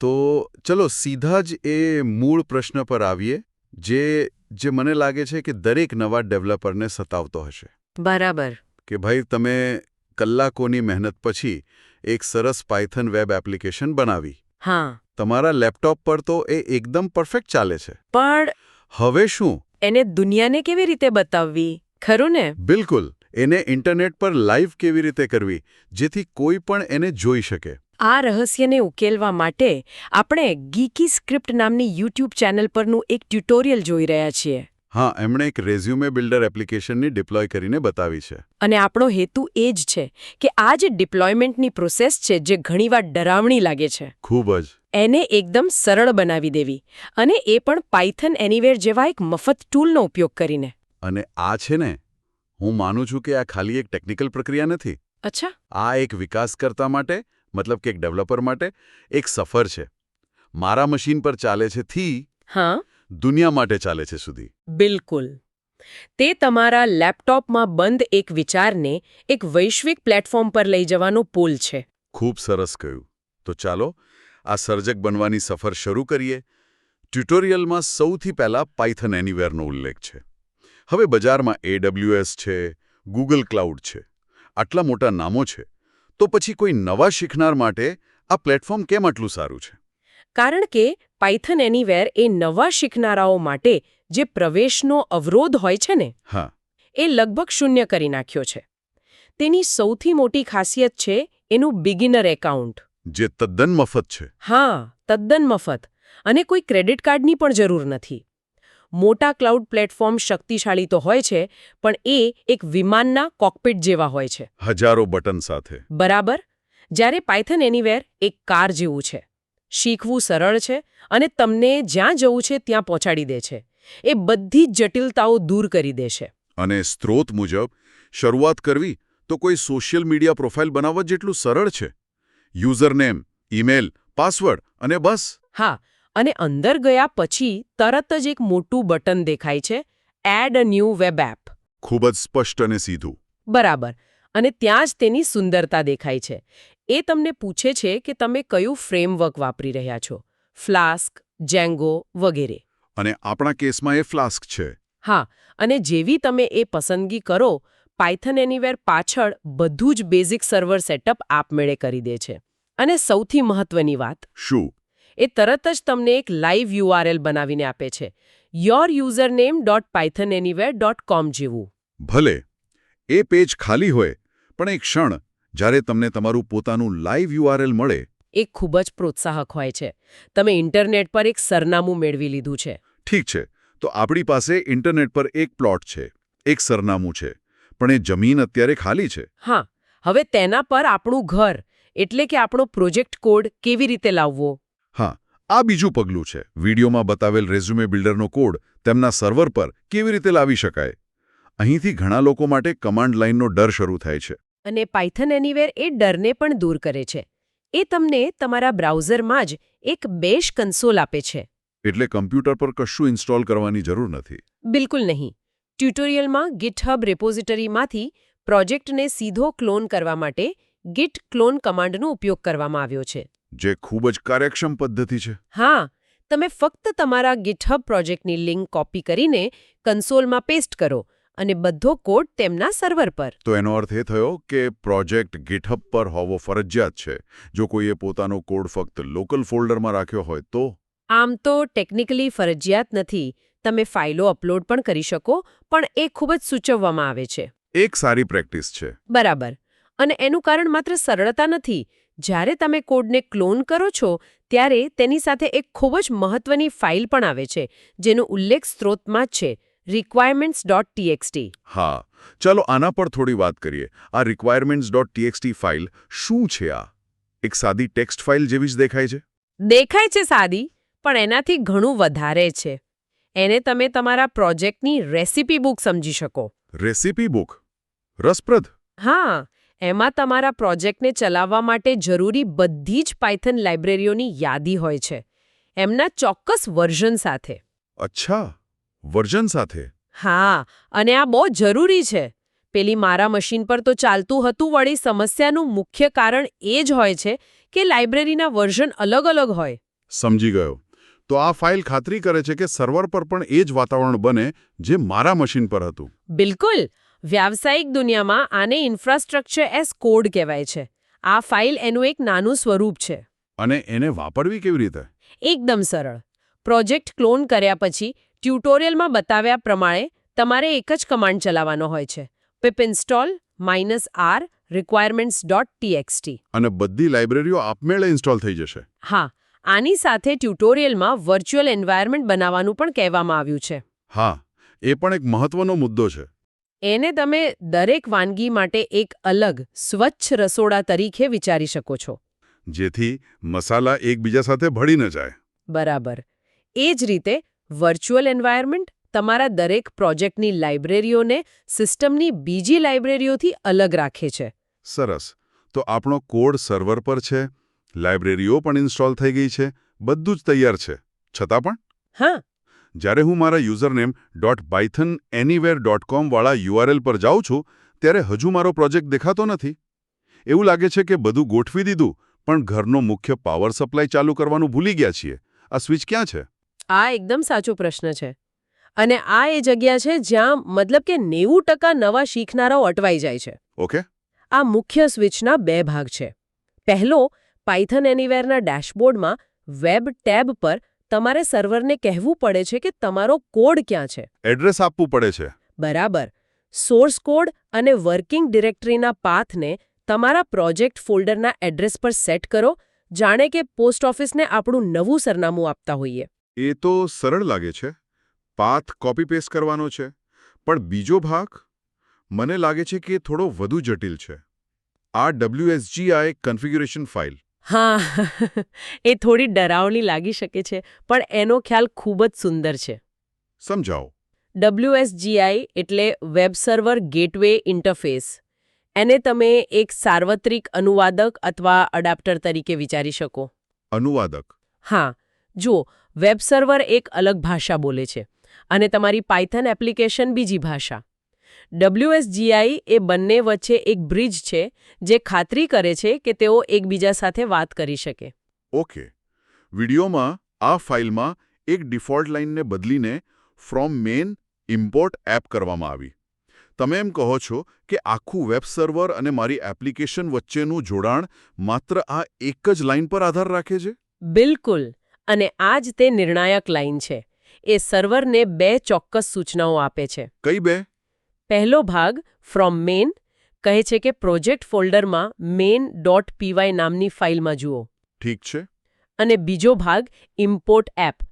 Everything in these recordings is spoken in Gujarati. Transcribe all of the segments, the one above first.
તો ચલો સીધા જ એ મૂળ પ્રશ્ન પર આવીએ જે જે મને લાગે છે કે દરેક નવા ડેવલપરને સતાવતો હશે. બરાબર. કે ભાઈ તમે કલાકોની મહેનત પછી એક સરસ પાયથન વેબ એપ્લિકેશન બનાવી. હા. તમારા લેપટોપ પર તો એ એકદમ પરફેક્ટ ચાલે છે. પણ હવે શું? એને દુનિયાને કેવી રીતે બતાવવી? ખરું ને? બિલકુલ. એને ઇન્ટરનેટ પર લાઈવ કેવી રીતે કરવી? જેથી કોઈ પણ એને જોઈ શકે. આ રહસ્યને ઉકેલવા માટે આપણે ગીકી સ્ક્રિપ્ટ નામની યુટ્યુબ ચેનલ પરનું એક ટ્યુટોરિયલ જોઈ રહ્યા છીએ. હા એમણે એક રેઝ્યુમે બિલ્ડર એપ્લિકેશનની ડિપ્લોય કરીને બતાવી છે. અને આપણો હેતુ એ જ છે કે આ જે ડિપ્લોયમેન્ટની પ્રોસેસ છે જે ઘણીવાર ડરાવણી લાગે છે. ખૂબ જ. એને એકદમ સરળ બનાવી દેવી અને એ પણ પાયથન એનીવેર જેવા એક મફત ટૂલનો ઉપયોગ કરીને. અને આ છે ને હું માનું છું કે આ ખાલી એક ટેકનિકલ પ્રક્રિયા નથી. અચ્છા. આ એક વિકાસકર્તા માટે મતલબ કે એક ડેવલપર માટે એક સફર છે. મારા મશીન પર ચાલે છે થી હા? દુનિયા માટે ચાલે છે સુધી. બિલકુલ. તે તમારા લેપટોપમાં બંધ એક વિચારને એક વૈશ્વિક પ્લેટફોર્મ પર લઈ જવાનો પુલ છે. ખૂબ સરસ કહ્યું. તો ચાલો આ સર્જક બનવાની સફર શરૂ કરીએ. ટ્યુટોરિયલમાં સૌથી પહેલા પાયથન એનીવેરનો ઉલ્લેખ છે. હવે બજારમાં એડબ્લ્યુએસ છે ગૂગલ ક્લાઉડ છે. આટલા મોટા નામો છે. તો પછી કોઈ નવા શીખનાર માટે આ પ્લેટફોર્મ કેમ આટલું સારું છે? કારણ કે પાયથન એનીવેર એ નવા શીખનારાઓ માટે જે પ્રવેશનો અવરોધ હોય છે ને હા. એ લગભગ શૂન્ય કરી નાખ્યો છે. તેની સૌથી મોટી ખાસિયત છે એનું બિગિનર એકાઉન્ટ જે તદ્દન મફત છે. હા તદ્દન મફત. અને કોઈ ક્રેડિટ કાર્ડની પણ જરૂર નથી. મોટા ક્લાઉડ પ્લેટફોર્મ શક્તિશાળી તો હોય છે પણ એ એક વિમાનના કોકપિટ જેવા હોય છે. હજારો બટન સાથે. બરાબર? જ્યારે પાયથન એનીવેર એક કાર જેવું છે. શીખવું સરળ છે અને તમને જ્યાં જવું છે ત્યાં પહોંચાડી દે છે. એ બધી જ જટિલતાઓ દૂર કરી દે છે. અને સ્ત્રોત મુજબ શરૂઆત કરવી તો કોઈ સોશિયલ મીડિયા પ્રોફાઇલ બનાવવા જેટલું સરળ છે. યુઝરનેમ ઈમેલ પાસવર્ડ અને બસ. હા અને અંદર ગયા પછી તરત જ એક મોટું બટન દેખાય છે add a new web app. ખૂબ જ સ્પષ્ટ અને સીધું. બરાબર. અને ત્યાં જ તેની સુંદરતા દેખાય છે. એ તમને પૂછે છે કે તમે કયું ફ્રેમવર્ક વાપરી રહ્યા છો? ફ્લાસ્ક જેંગો વગેરે. અને આપણા કેસમાં એ ફ્લાસ્ક છે. હા અને જેવી તમે એ પસંદગી કરો પાયથન એનીવેર પાછળ બધું જ બેઝિક સર્વર સેટઅપ આપમેળે કરી દે છે. અને સૌથી મહત્વની વાત. શું? એ તરત જ તમને એક લાઈવ યુઆરએલ બનાવીને આપે છે. Your username dot Python anywhere dot com જેવું. ભલે એ પેજ ખાલી હોય પણ એક ક્ષણ જ્યારે તમને તમારું પોતાનું લાઈવ યુઆરએલ મળે. એ ખૂબ જ પ્રોત્સાહક હોય છે. તમે ઇન્ટરનેટ પર એક સરનામું મેળવી લીધું છે. ઠીક છે તો આપણી પાસે ઇન્ટરનેટ પર એક પ્લોટ છે એક સરનામું છે પણ એ જમીન અત્યારે ખાલી છે. હા હવે તેના પર આપણું ઘર એટલે કે આપણો પ્રોજેક્ટ કોડ કેવી રીતે લાવવો? હા આ બીજું પગલું છે. વિડીયોમાં બતાવેલ રેઝ્યુમે બિલ્ડરનો કોડ તેમના સર્વર પર કેવી રીતે લાવી શકાય? અહીંથી ઘણા લોકો માટે કમાન્ડ લાઇનનો ડર શરૂ થાય છે. અને પાયથન એનીવેર એ ડરને પણ દૂર કરે છે. એ તમને તમારા બ્રાઉઝરમાં જ એક બેશ કન્સોલ આપે છે. એટલે કમ્પ્યુટર પર કશું ઇન્સ્ટોલ કરવાની જરૂર નથી. બિલકુલ નહીં. ટ્યુટોરિયલમાં ગિટહબ રેપોઝિટરીમાંથી પ્રોજેક્ટને સીધો ક્લોન કરવા માટે ગિટ ક્લોન કમાન્ડનો ઉપયોગ કરવામાં આવ્યો છે. જે ખૂબ જ કાર્યક્ષમ પદ્ધતિ છે. હા તમે ફક્ત તમારા ગિટહબ પ્રોજેક્ટની લિંક કોપી કરીને કન્સોલમાં પેસ્ટ કરો અને બધો કોડ તેમના સર્વર પર. તો એનો અર્થ એ થયો કે પ્રોજેક્ટ ગિટહબ પર હોવો ફરજિયાત છે. જો કોઈએ પોતાનો કોડ ફક્ત લોકલ ફોલ્ડરમાં રાખ્યો હોય તો? આમ તો ટેકનિકલી ફરજિયાત નથી. તમે ફાઇલો અપલોડ પણ કરી શકો પણ એ ખૂબ જ સૂચવવામાં આવે છે. એક સારી પ્રેક્ટિસ છે. બરાબર. અને એનું કારણ માત્ર સરળતા નથી. જ્યારે તમે કોડને ક્લોન કરો છો ત્યારે તેની સાથે એક ખૂબ જ મહત્વની ફાઇલ પણ આવે છે જેનો ઉલ્લેખ સ્ત્રોતમાં જ છે ટીએક્સટી હા ચાલો આના પર થોડી વાત કરીએ. આ requirements.txt ફાઇલ શું છે આ? એક સાદી ટેક્સ્ટ ફાઇલ જેવી જ દેખાય છે? દેખાય છે સાદી પણ એનાથી ઘણું વધારે છે. એને તમે તમારા પ્રોજેક્ટની રેસીપી બુક સમજી શકો. Recipe book? રસપ્રદ? હા એમાં તમારા પ્રોજેક્ટને ચલાવવા માટે જરૂરી બધી જ પાયથન લાઇબ્રેરીઓની યાદી હોય છે. એમના ચોક્કસ વર્ઝન સાથે. અચ્છા વર્ઝન સાથે? હા અને આ બહુ જરૂરી છે. પેલી મારા મશીન પર તો ચાલતું હતું વળી સમસ્યાનું મુખ્ય કારણ એ જ હોય છે કે લાઇબ્રેરીના વર્ઝન અલગ અલગ હોય. સમજી ગયો. તો આ ફાઇલ ખાતરી કરે છે કે સર્વર પર પણ એ જ વાતાવરણ બને જે મારા મશીન પર હતું. બિલકુલ. વ્યાવસાયિક દુનિયામાં આને ઇન્ફ્રાસ્ટ્રક્ચર એસ કોડ કહેવાય છે. આ ફાઇલ એનું એક નાનું સ્વરૂપ છે. અને એને વાપરવી કેવી રીતે? એકદમ સરળ. પ્રોજેક્ટ ક્લોન કર્યા પછી ટ્યુટોરિયલમાં બતાવ્યા પ્રમાણે તમારે એક જ કમાન્ડ ચલાવવાનો હોય છે. pip install minus R requirements dot TXT અને બધી લાઇબ્રેરીઓ આપમેળે ઇન્સ્ટોલ થઈ જશે. હા આની સાથે ટ્યુટોરિયલમાં વર્ચ્યુઅલ એન્વાયરમેન્ટ બનાવવાનું પણ કહેવામાં આવ્યું છે. હા એ પણ એક મહત્વનો મુદ્દો છે. એને તમે દરેક વાનગી માટે એક અલગ સ્વચ્છ રસોડા તરીકે વિચારી શકો છો. જેથી મસાલા એકબીજા સાથે ભળી ન જાય. બરાબર. એ જ રીતે વર્ચ્યુઅલ એન્વાયરમેન્ટ તમારા દરેક પ્રોજેક્ટની લાઇબ્રેરીઓને સિસ્ટમની બીજી લાઇબ્રેરીઓથી અલગ રાખે છે. સરસ. તો આપણો કોડ સર્વર પર છે લાઇબ્રેરીઓ પણ ઇન્સ્ટોલ થઈ ગઈ છે બધું જ તૈયાર છે. છતાં પણ? હા. જ્યારે હું મારા username dot Python anywhere dot com વાળા યુઆરએલ પર જાઉં છું ત્યારે હજુ મારો પ્રોજેક્ટ દેખાતો નથી. એવું લાગે છે કે બધું ગોઠવી દીધું પણ ઘરનો મુખ્ય પાવર સપ્લાય ચાલુ કરવાનું ભૂલી ગયા છીએ. આ સ્વિચ ક્યાં છે? આ એકદમ સાચો પ્રશ્ન છે. અને આ એ જગ્યા છે જ્યાં મતલબ કે નેવું ટકા નવા શીખનારાઓ અટવાઈ જાય છે. ઓકે. આ મુખ્ય સ્વિચના બે ભાગ છે. પહેલો પાયથન એનીવેરના ડેશબોર્ડમાં વેબ ટેબ પર તમારે સર્વરને કહેવું પડે છે કે તમારો કોડ ક્યાં છે. એડ્રેસ આપવું પડે છે. બરાબર. સોર્સ કોડ અને વર્કિંગ ડિરેક્ટરીના પાથને તમારા પ્રોજેક્ટ ફોલ્ડરના એડ્રેસ પર સેટ કરો જાણે કે પોસ્ટ ઓફિસને આપણું નવું સરનામું આપતા હોઈએ. એ તો સરળ લાગે છે. પાથ કોપી પેસ્ટ કરવાનો છે. પણ બીજો ભાગ? મને લાગે છે કે એ થોડો વધુ જટિલ છે. આ ડબ્લ્યુએસજીઆઈ કન્ફિગ્યુરેશન ફાઇલ હા એ થોડી ડરાવણી લાગી શકે છે પણ એનો ખ્યાલ ખૂબ જ સુંદર છે. સમજાવો. ડબ્લ્યુએસજીઆઈ એટલે વેબ સર્વર ગેટવે ઇન્ટરફેસ. એને તમે એક સાર્વત્રિક અનુવાદક અથવા અડાપ્ટર તરીકે વિચારી શકો. અનુવાદક. હા જુઓ વેબ સર્વર એક અલગ ભાષા બોલે છે અને તમારી પાયથન એપ્લિકેશન બીજી ભાષા. ડબ્લ્યુએસજીઆઈ એ બંને વચ્ચે એક બ્રિજ છે જે ખાતરી કરે છે કે તેઓ એકબીજા સાથે વાત કરી શકે. ઓકે. વિડીયોમાં આ ફાઇલમાં એક ડિફોલ્ટ લાઇનને બદલીને ફ્રોમ મેન ઇમ્પોર્ટ એપ કરવામાં આવી. તમે એમ કહો છો કે આખું વેબ સર્વર અને મારી એપ્લિકેશન વચ્ચેનું જોડાણ માત્ર આ એક જ લાઇન પર આધાર રાખે છે? બિલકુલ. અને આ જ તે નિર્ણાયક લાઇન છે. એ સર્વરને બે ચોક્કસ સૂચનાઓ આપે છે. કઈ બે? પહેલો ભાગ ફ્રોમ મેન કહે છે કે પ્રોજેક્ટ ફોલ્ડરમાં મેન ડોટ પીવાય નામની ફાઇલમાં જુઓ. ઠીક છે. અને બીજો ભાગ ઇમ્પોર્ટ એપ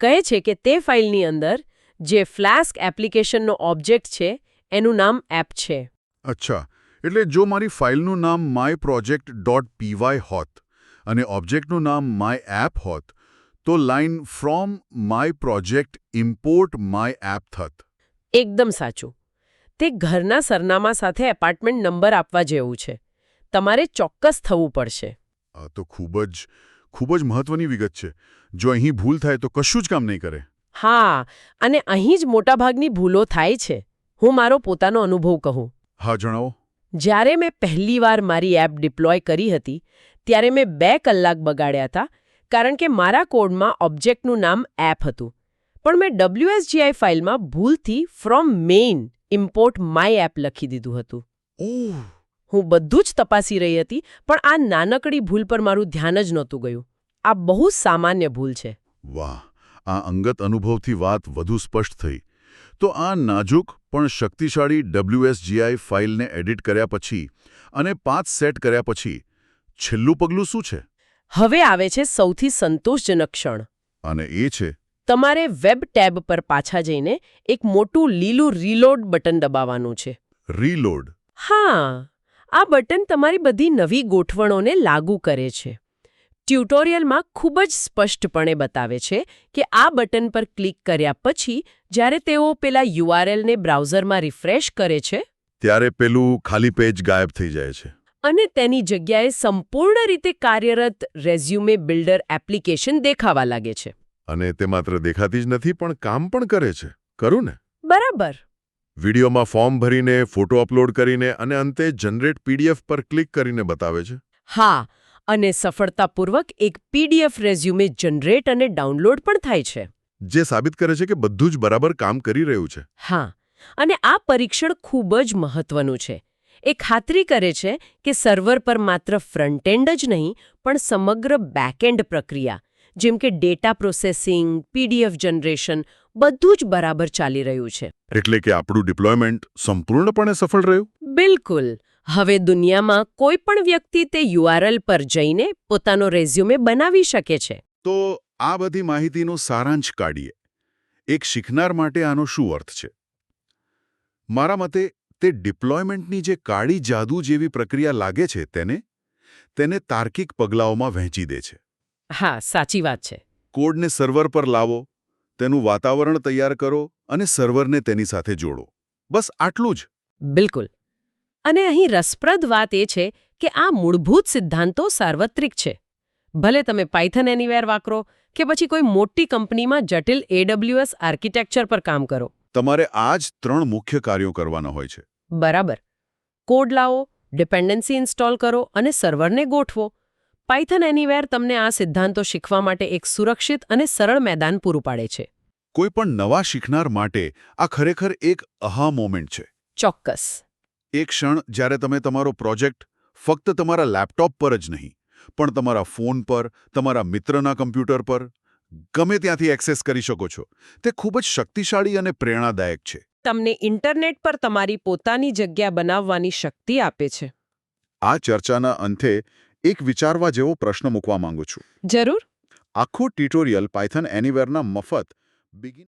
કહે છે કે તે ફાઇલની અંદર જે ફ્લાસ્ક એપ્લિકેશનનો ઓબ્જેક્ટ છે એનું નામ એપ છે. અચ્છા એટલે જો મારી ફાઇલનું નામ માય પ્રોજેક્ટ ડોટ પીવાય હોત અને ઓબ્જેક્ટનું નામ માય એપ હોત તો line from my project import my app that. એકદમ સાચું. તે ઘરના સરનામા સાથે એપાર્ટમેન્ટ નંબર આપવા જેવું છે. તમારે ચોક્કસ થવું પડશે. આ તો ખૂબ જ ખૂબ જ મહત્વની વિગત છે. જો અહીં ભૂલ થાય તો કશું જ કામ નહીં કરે. હા અને અહીં જ મોટાભાગની ભૂલો થાય છે. હું મારો પોતાનો અનુભવ કહું. હા જણાવો. જ્યારે મેં પહેલીવાર મારી એપ ડિપ્લોય કરી હતી ત્યારે મેં બે કલાક બગાડ્યા હતા કારણ કે મારા કોડમાં ઓબ્જેક્ટનું નામ એપ હતું. પણ મેં ડબ્લ્યુએસજીઆઈ ફાઇલમાં ભૂલથી from main import my app લખી દીધું હતું. હું બધું જ તપાસી રહી હતી પણ આ નાનકડી ભૂલ પર મારું ધ્યાન જ નહોતું ગયું. આ બહુ સામાન્ય ભૂલ છે. વાહ આ અંગત અનુભવથી વાત વધુ સ્પષ્ટ થઈ. તો આ નાજુક પણ શક્તિશાળી ડબ્લ્યુએસજીઆઈ ફાઇલને એડિટ કર્યા પછી અને પાંચ સેટ કર્યા પછી છેલ્લું પગલું શું છે? હવે આવે છે સૌથી સંતોષજનક ક્ષણ. અને એ છે તમારે વેબ ટેબ પર પાછા જઈને એક મોટું લીલું રીલોડ બટન દબાવવાનું છે. રીલોડ હા આ બટન તમારી બધી નવી ગોઠવણોને લાગુ કરે છે. ટ્યુટોરિયલમાં ખૂબ જ સ્પષ્ટપણે બતાવે છે કે આ બટન પર ક્લિક કર્યા પછી જ્યારે તેઓ પેલા યુઆરએલને બ્રાઉઝરમાં રિફ્રેશ કરે છે ત્યારે પેલું ખાલી પેજ ગાયબ થઈ જાય છે. અને તેની જગ્યાએ સંપૂર્ણ રીતે કાર્યરત રેઝ્યુમે બિલ્ડર એપ્લિકેશન દેખાવા લાગે છે. અને તે માત્ર દેખાતી જ નથી પણ કામ પણ કરે છે. કરું ને? બરાબર. વિડીયોમાં ફોર્મ ભરીને ફોટો અપલોડ કરીને અને અંતે જનરેટ પીડીએફ પર ક્લિક કરીને બતાવે છે. હા અને સફળતાપૂર્વક એક પીડીએફ રેઝ્યુમે જનરેટ અને ડાઉનલોડ પણ થાય છે. જે સાબિત કરે છે કે બધું જ બરાબર કામ કરી રહ્યું છે. હા અને આ પરીક્ષણ ખૂબ જ મહત્વનું છે. એ ખાતરી કરે છે કે સર્વર પર માત્ર ફ્રન્ટ એન્ડ જ નહીં પણ સમગ્ર બેકએન્ડ પ્રક્રિયા જેમ કે ડેટા પ્રોસેસિંગ પીડીએફ જનરેશન બધું જ બરાબર ચાલી રહ્યું છે. એટલે કે આપણું ડિપ્લોયમેન્ટ સંપૂર્ણપણે સફળ રહ્યું? બિલકુલ. હવે દુનિયામાં કોઈ પણ વ્યક્તિ તે યુઆરએલ પર જઈને પોતાનો રેઝ્યુમે બનાવી શકે છે. તો આ બધી માહિતીનો સારાંશ કાઢીએ. એક શીખનાર માટે આનો શું અર્થ છે? મારા મતે તે ડિપ્લોયમેન્ટની જે કાળી જાદુ જેવી પ્રક્રિયા લાગે છે તેને તેને તાર્કિક પગલાઓમાં વહેંચી દે છે. હા સાચી વાત છે. કોડને સર્વર પર લાવો તેનું વાતાવરણ તૈયાર કરો અને સર્વરને તેની સાથે જોડો. બસ આટલું જ. બિલકુલ. અને અહીં રસપ્રદ વાત એ છે કે આ મૂળભૂત સિદ્ધાંતો સાર્વત્રિક છે. ભલે તમે પાયથન એનીવેર વાપરો કે પછી કોઈ મોટી કંપનીમાં જટિલ એડબ્લ્યુએસ આર્કિટેક્ચર પર કામ કરો. તમારે આ જ ત્રણ મુખ્ય કાર્યો કરવાના હોય છે. બરાબર. કોડ લાવો ડિપેન્ડન્સી ઇન્સ્ટોલ કરો અને સર્વરને ગોઠવો. પાયથન એનીવેર તમને આ સિદ્ધાંતો શીખવા માટે એક સુરક્ષિત અને સરળ મેદાન પૂરું પાડે છે. કોઈ પણ નવા શીખનાર માટે આ ખરેખર એક અહા મોમેન્ટ છે. ચોક્કસ. એક ક્ષણ જ્યારે તમે તમારો પ્રોજેક્ટ ફક્ત તમારા લેપટોપ પર જ નહીં પણ તમારા ફોન પર તમારા મિત્રના કમ્પ્યુટર પર ગમે ત્યાંથી એક્સેસ કરી શકો છો. તે ખૂબ જ શક્તિશાળી અને પ્રેરણાદાયક છે. તમને ઇન્ટરનેટ પર તમારી પોતાની જગ્યા બનાવવાની શક્તિ આપે છે. આ ચર્ચાના અંતે એક વિચારવા જેવો પ્રશ્ન મૂકવા માંગુ છું. જરૂર. આખું ટ્યુટોરિયલ પાયથન એનીવેરના મફત બિગિન